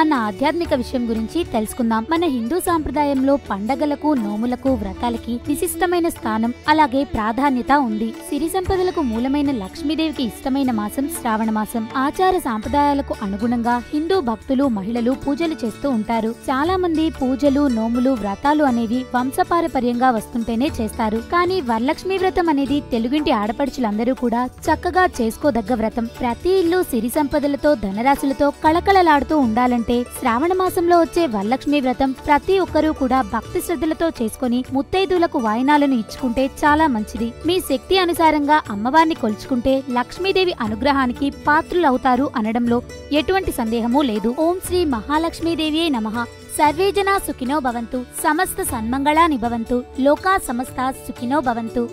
అన్న ఆధ్యాత్మిక విషయం గురించి తెలుసుకుందాం. మన హిందూ సాంప్రదాయంలో పండగలకు నోములకు వ్రతాలకి విశిష్టమైన స్థానం అలాగే ప్రాధాన్యత ఉంది. సిరి సంపదలకు మూలమైన లక్ష్మీదేవికి ఇష్టమైన మాసం శ్రావణ మాసం. ఆచార సాంప్రదాయాలకు అనుగుణంగా హిందూ భక్తులు మహిళలు పూజలు చేస్తూ ఉంటారు. చాలా మంది పూజలు నోములు వ్రతాలు అనేవి వంశపారపర్యంగా వస్తుంటేనే చేస్తారు. కానీ వరలక్ష్మి వ్రతం అనేది తెలుగింటి ఆడపడుచులందరూ కూడా చక్కగా చేసుకోదగ్గ వ్రతం. ప్రతి ఇల్లు సిరి సంపదలతో ధనరాశులతో కళకళలాడుతూ ఉండాలంటే శ్రావణ మాసంలో వచ్చే వరలక్ష్మి వ్రతం ప్రతి ఒక్కరూ కూడా భక్తి శ్రద్ధలతో చేసుకుని ముత్తైదులకు వాయినాలను ఇచ్చుకుంటే చాలా మంచిది. మీ శక్తి అనుసారంగా అమ్మవారిని కొలుచుకుంటే లక్ష్మీదేవి అనుగ్రహానికి పాత్రులవుతారు అనడంలో ఎటువంటి సందేహమూ లేదు. ఓం శ్రీ మహాలక్ష్మీదేవియే నమః. సర్వే జనా సుఖినో భవంతు. సమస్త సన్మంగళాని భవంతు. లోకా సమస్త సుఖినో భవంతు.